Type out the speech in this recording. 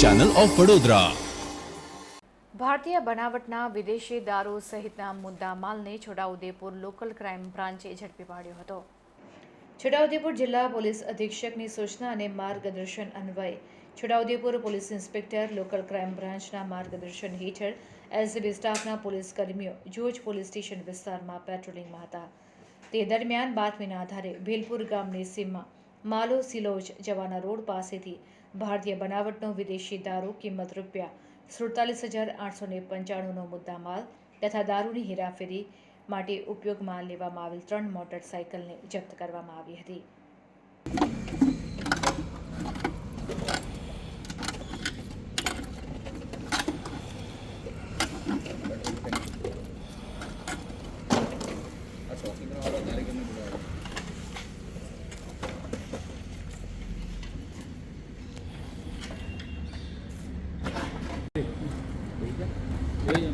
Channel of Vadodara ભારતીય બનાવટના વિદેશી દારૂ સહિતના મુદ્દા માલને છોટાઉદેપુર લોકલ ક્રાઇમ બ્રાન્ચે ઝડપી પાડ્યો હતો. છોટાઉદેપુર જિલ્લા પોલીસ અધિક્ષકની સૂચના અને માર્ગદર્શન અન્વયે Chhotaudepur police inspector local crime બ્રાન્ચના માર્ગદર્શન હેઠળ એલસીબી સ્ટાફના પોલીસ કર્મીઓ જોજ પોલીસ સ્ટેશન વિસ્તારમાં પેટ્રોલિંગમાં હતા. તે દરમિયાન બાતમીના આધારે ભીલપુર ગામની સીમમાં માલો સિલોજ જવાના રોડ પાસેથી ભારતીય બનાવટનો વિદેશી દારૂ કિંમત રૂપિયા સુડતાલીસ હજાર આઠસો ને પંચાણુંનો મુદ્દામાલ તથા દારૂની હેરાફેરી માટે ઉપયોગમાં લેવામાં આવેલ ત્રણ મોટરસાયકલને જપ્ત કરવામાં આવી હતી. આ 可以